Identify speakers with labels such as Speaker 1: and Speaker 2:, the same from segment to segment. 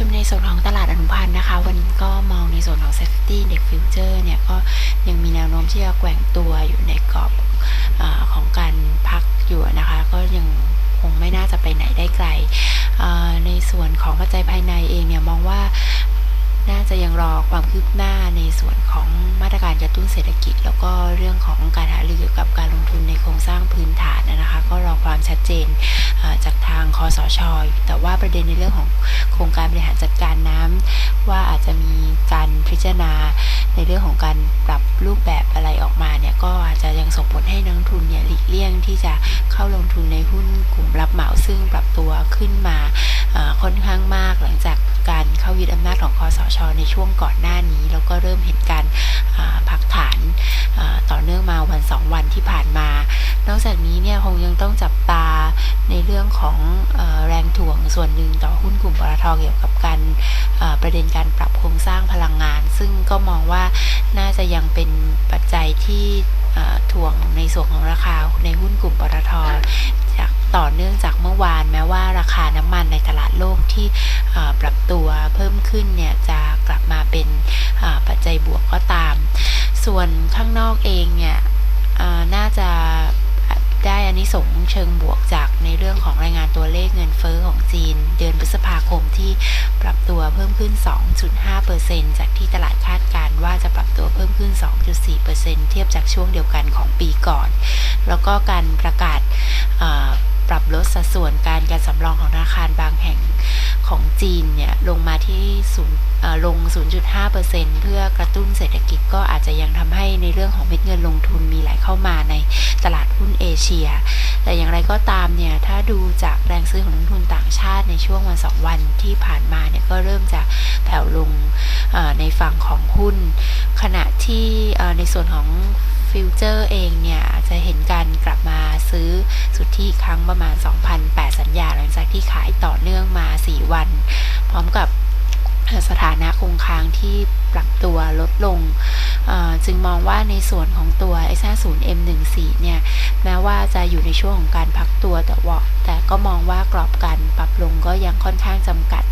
Speaker 1: ชมในส่วนของตลาดอนุพันธ์นะคะ วันนี้ก็มองในส่วนของ Safety Index Future เนี่ยก็ยังมีแนวโน้มที่จะแกว่งตัวอยู่ในกรอบอของการพักอยู่นะคะ ก็ยังคงไม่น่าจะไปไหนได้ไกล ในส่วนของปัจจัยภายในเองเนี่ยมองว่าน่าจะยังรอความคืบหน้าในส่วนของมาตรการกระตุ้นเศรษฐกิจ แล้วก็เรื่องของการหารือเกี่ยวกับการลงทุนในโครงสร้างพื้นฐานนะคะ ก็รอความชัดเจน จากทางคอสชอแต่ว่าประเด็นในเรื่องของโครงการบริหารจัดการน้ำว่าอาจจะมีการพิจารณาในเรื่องของการปรับรูปแบบอะไรออกมาเนี่ยก็อาจจะยังส่งผลให้นักทุนเนี่ยหลีกเลี่ยงที่จะเข้าลงทุนในหุ้นกลุ่มรับเหมาซึ่งปรับตัวขึ้นมาค่อนข้างมากหลังจากการเข้ายึดอำนาจของคอสชในช่วงก่อนหน้านี้แล้วก็เริ่มเห็นการพักฐานต่อเนื่องมาวันสองวันที่ผ่านมา นอกจากนี้เนี่ยคงยังต้องจับตาในเรื่องของออแรงถ่วงส่วนหนึ่งต่อหุ้นกลุ่มปตทเกี่ยวกับการประเด็นการปรับโครงสร้างพลังงาน ซึ่งก็มองว่าน่าจะยังเป็นปัจจัยที่ถ่วงในส่วนของราคาในหุ้นกลุ่มปตทจากต่อเนื่องจากเมื่อวานแม้ว่าราคาน้ำมันในตลาดโลกที่ปรับตัวเพิ่มขึ้นเนี่ยจะกลับมาเป็นปัจจัยบวกก็ตาม ส่วนข้างนอกเองเนี่ยน่าจะ อานิสงส์เชิงบวกจากในเรื่องของรายงานตัวเลขเงินเฟอ้อของจีน เดือนพฤษภาคมที่ปรับตัวเพิ่มขึ้น 2.5%จากที่ตลาดคาดการว่าจะปรับตัวเพิ่มขึ้น 2.4%เทียบจากช่วงเดียวกันของปีก่อน แล้วก็การประกาศปรับลดสัดส่วนการการสำรองของธนาคารบางแห่ง ของจีนเนี่ยลงมาที่ศูนย์ลง 0.5%เพื่อกระตุ้นเศรษฐกิจก็อาจจะยังทำให้ในเรื่องของเม็ดเงินลงทุนมีไหลเข้ามาในตลาดหุ้นเอเชีย แต่อย่างไรก็ตามเนี่ยถ้าดูจากแรงซื้อของนักลงทุนต่างชาติในช่วงวันสองวันที่ผ่านมาเนี่ยก็เริ่มจะแผ่วลงในฝั่งของหุ้น ขณะที่ในส่วนของฟิวเจอร์เองเนี่ยจะเห็นการกลับมาซื้อสุทธิอีกครั้งประมาณ 2,008 สัญญาหลังจากที่ขาย 4 วัน พร้อมกับสถานะคงค้างที่ปรับตัวลดลง จึงมองว่าในส่วนของตัว S50M14 เนี่ย แม้ว่าจะอยู่ในช่วงของการพักตัวแต่ว่าแต่ก็มองว่ากรอบการปรับลงก็ยังค่อนข้างจำกัด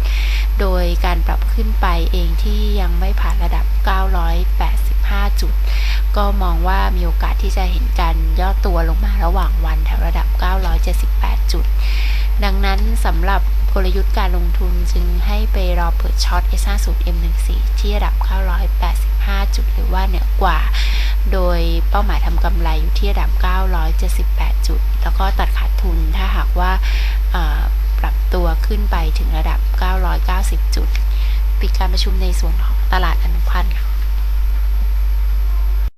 Speaker 1: โดยการปรับขึ้นไปเองที่ยังไม่ผ่านระดับ 5 จุด ก็มองว่ามีโอกาสที่จะเห็นการย่อตัวลงมาระหว่างวันแถวระดับ 978 จุด ดังนั้นสำหรับกลยุทธ์การลงทุนจึงให้ไปรอเปิดช็อต S50M14 ที่ระดับ 985 จุด หรือว่าเหนือกว่า โดยเป้าหมายทำกำไรอยู่ที่ระดับ 978 จุด แล้วก็ตัดขาดทุนถ้าหากว่าปรับตัวขึ้นไปถึงระดับ 990 จุด ปิดการประชุมในส่วนของตลาดอนุพันธ์ค่ะ